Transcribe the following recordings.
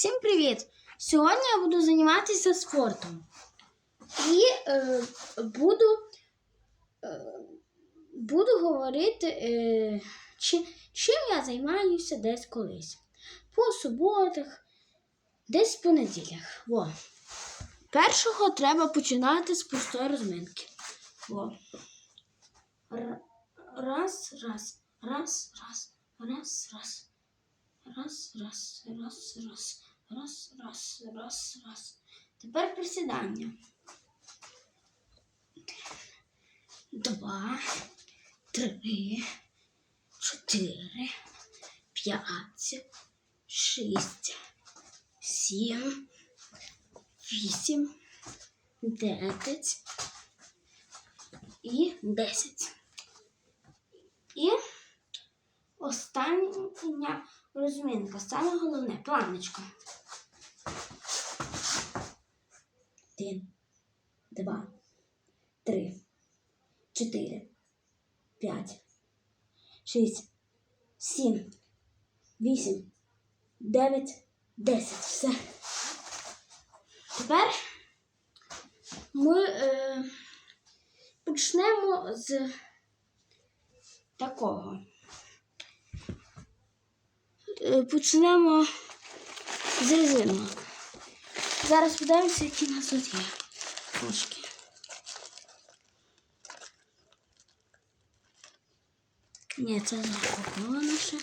Всім привіт! Сьогодні я буду займатися спортом. І е, буду, е, буду говорити, е, чи, чим я займаюся десь колись. По суботах, десь по неділях. Во. Першого треба починати з простої розминки. Во. Раз, раз, раз, раз, раз, раз. Раз, раз, раз, раз, раз, раз, раз, раз. Тепер присідання. Два, три, чотири, п'ять, шість, сім, вісім, дев'ять і десять. І остання розминка. Саме головне планочка. Один, два, три, чотири, п'ять, шість, сім, вісім, дев'ять, десять. Все. Тепер ми е, почнемо з такого. Е, Почнемо з резинок. Зараз подивимося, які у нас тут є. Трошки. Ні, це запаковано ще.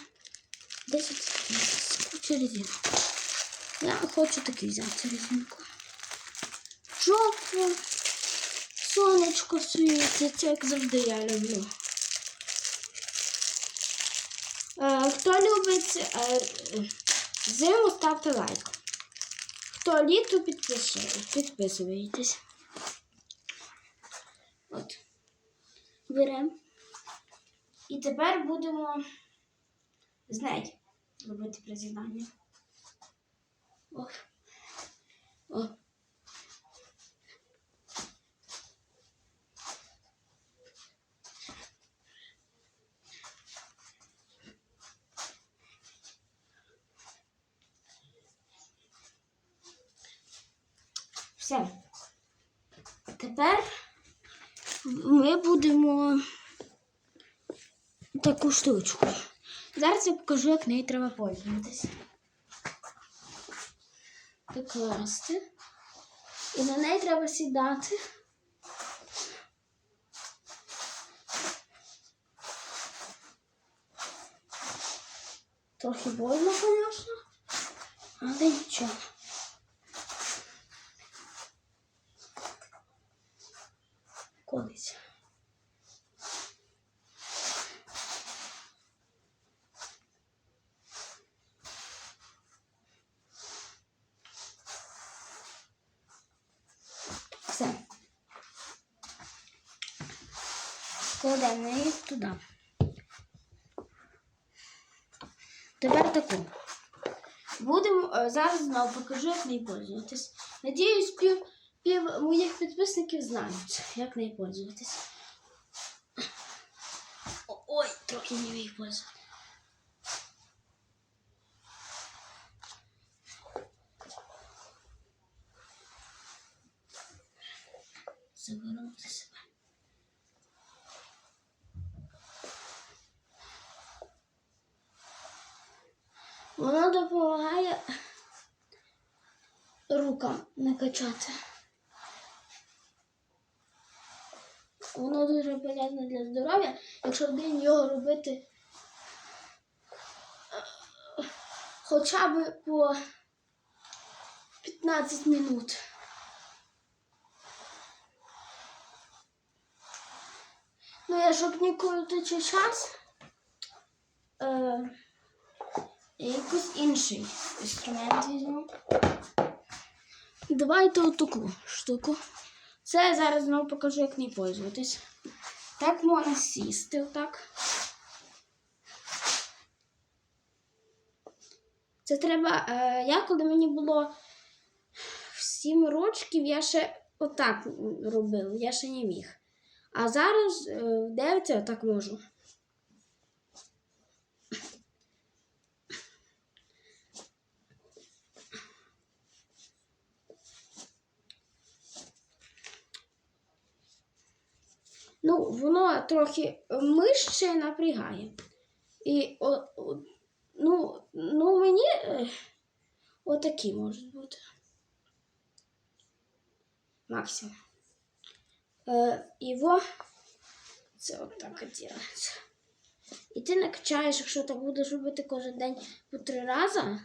10 куча резинок. Я хочу такий взяти резинку. Жовту. Сонечко світить, як завжди я люблю. Е, Хто любить е, е, зиму, ставте лайк. Хто літо підписує, підписуєтесь. От. Беремо. І тепер будемо з нею робити призідання. О. О. Все. Тепер ми будемо таку штучку. Зараз я покажу, як нею треба пользуватися. Покласти. І на неї треба сідати. Трохи больно, звісно, але нічого. колись. Все. Кладемо її туди. Тепер таку. Будемо е, зараз знову покажу, як нею пользуватись. Надіюсь, пів, пів моїх підписників знають, як нею пользуватись. Ой, трохи не вмію пользуватися. Завернути Воно допомагає рукам не качати. Воно дуже полезне для здоров'я, якщо день його робити хоча б по 15 минут. Ну, я щоб ніколи тече час. Е, я якийсь інший інструмент візьму. Давайте отаку штуку. Це я зараз знову покажу, як нею пользуватись. Так можна сісти отак. Це треба. Е, я коли мені було 7 років, я ще отак робив, я ще не міг. А зараз е, в 9 я так можу. Ну, воно трохи мишче напрягає. І о, о, ну, ну мені е, отакі можуть бути. Максимум. Е, його це от робиться. І ти накачаєш, якщо так будеш робити кожен день по три рази.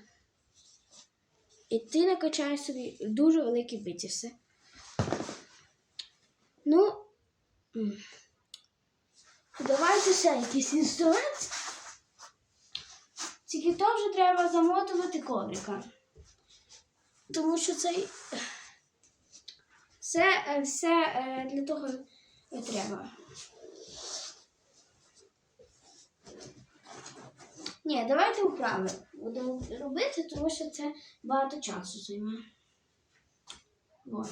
І ти накачаєш собі дуже великі бицепси. Ну. Давайте ще якийсь інструмент. Тільки то вже треба замотувати коврика. Тому що цей все, е, все е, для того і треба. Ні, давайте вправи будемо робити, тому що це багато часу займає. Вот.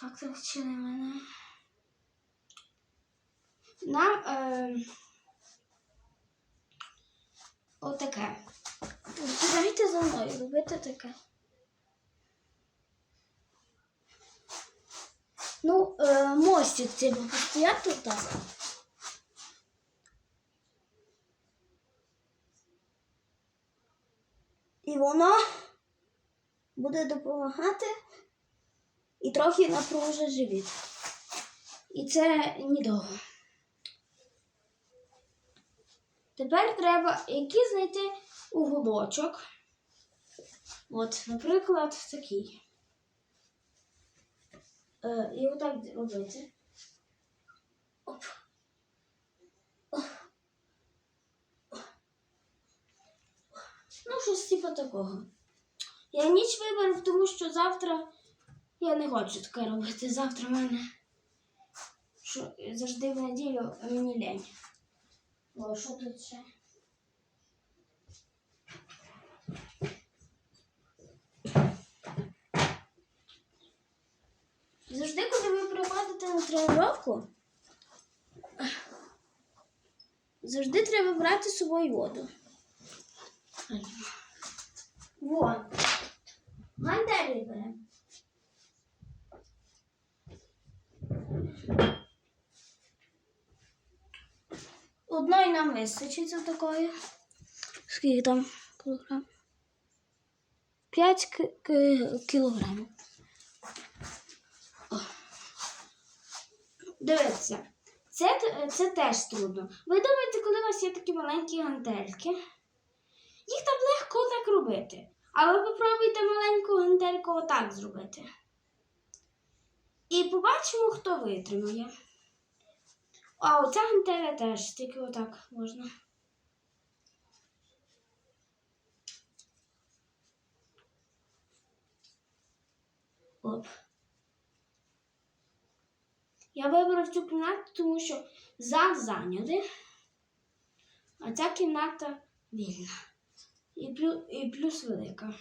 Так вчили мене? Нам е, отаке. Давайте за мною робити таке. Ну, е, мостик треба постояти так. І воно буде допомагати і трохи напружить живіт. І це недовго. Тепер треба який знайти уголочок. От, наприклад, такий. Е, і отак робити. Оп. Ну, щось типу такого. Я ніч виберу, тому що завтра я не хочу таке робити. Завтра в мене що завжди в неділю мені лень. О, що тут ще? Завжди, коли ви приходите на тренування, завжди треба брати з собою воду. Вот. Гантелі беремо. Одної нам вистачить за такої. Скільки там кілограм? 5 кілограмів. Дивіться, це, це теж трудно. Ви думаєте, коли у вас є такі маленькі гантельки, їх там легко так робити. Але попробуйте маленьку гантельку отак зробити. І побачимо, хто витримає. А оця гантеля теж тільки отак можна. Оп. Я вибрав цю кімнату, тому що зал зайнятий, а ця кімната вільна. І плюс велика.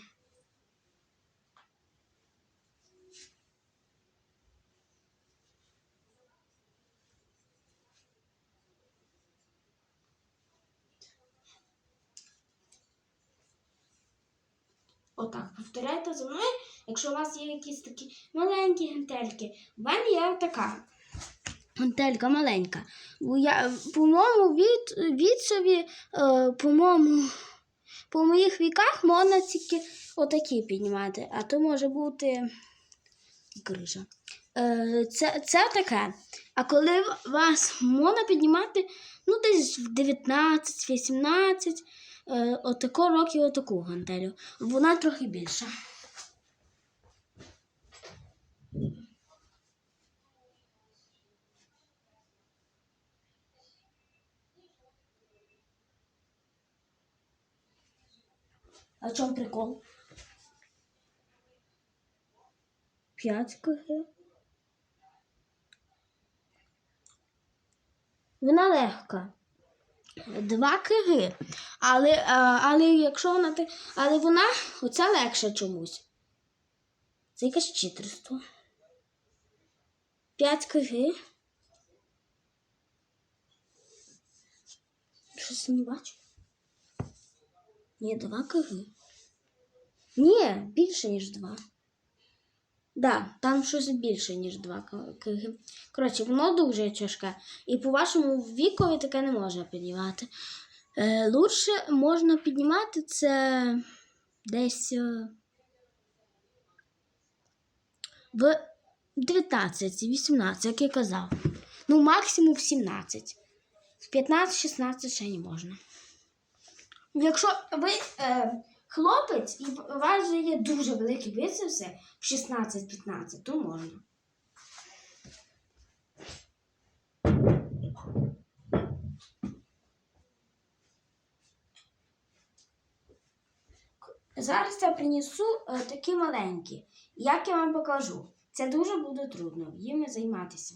Отак, повторяйте за мною, якщо у вас є якісь такі маленькі гантельки. У мене є така гантелька маленька. Я, по-моєму, від, відсові, е, по-моєму, по моїх віках можна тільки отакі піднімати, а то може бути крижа. Е, це, це таке. А коли вас можна піднімати ну, десь в 19-18, е, отако років отаку гантелю. Вона трохи більша. А в чому прикол? 5 кг. Вона легка. 2 кг. Але, але якщо вона те- але вона оця легша чомусь. Це якесь читерство. 5 кг. Щось не бачу. Ні, 2 кг. Ні, більше, ніж 2. Да, там щось більше, ніж 2 кг. Коротше, воно дуже тяжке. І по вашому вікові таке не можна піднімати. Е, лучше можна піднімати це десь е, в 19-18, як я казав. Ну, максимум в 17. В 15-16 ще не можна. Якщо ви е, хлопець і у вас вже є дуже великі біцепси в 16-15, то можна. Зараз я принесу е, такі маленькі. Як я вам покажу? Це дуже буде трудно їми займатися.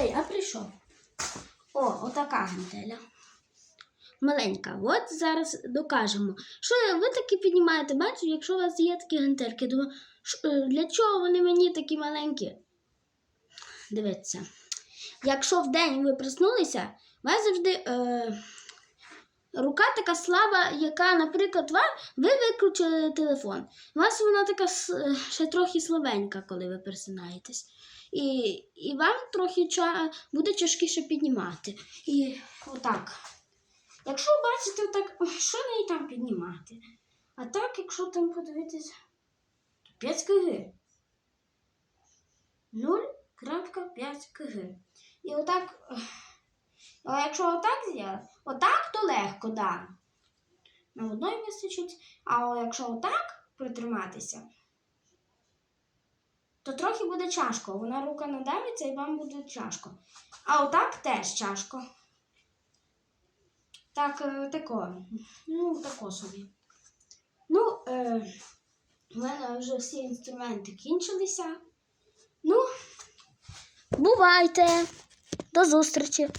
Все, я прийшов. О, отака гантеля. Маленька. От зараз докажемо. Що ви такі піднімаєте? Бачу, якщо у вас є такі гантельки, думаю, е, для чого вони мені такі маленькі? Дивіться. Якщо вдень ви проснулися, у вас завжди е, рука така слаба, яка, наприклад, вам, ви виключили телефон. У вас вона така е, ще трохи слабенька, коли ви просинаєтесь. І, і вам трохи ча, буде тяжкіше піднімати. І отак. Якщо бачите, так, що неї там піднімати? А так, якщо там подивитися, то 5 кг. 0,5 кг. І отак, а якщо отак зробити, отак, то легко, да. На одної вистачить, а якщо отак притриматися, то трохи буде чашко. Вона рука надавиться і вам буде чашко. А отак теж чашко. Так, е, тако. Ну, тако собі. Ну, е, в мене вже всі інструменти кінчилися. Ну, бувайте. До зустрічі.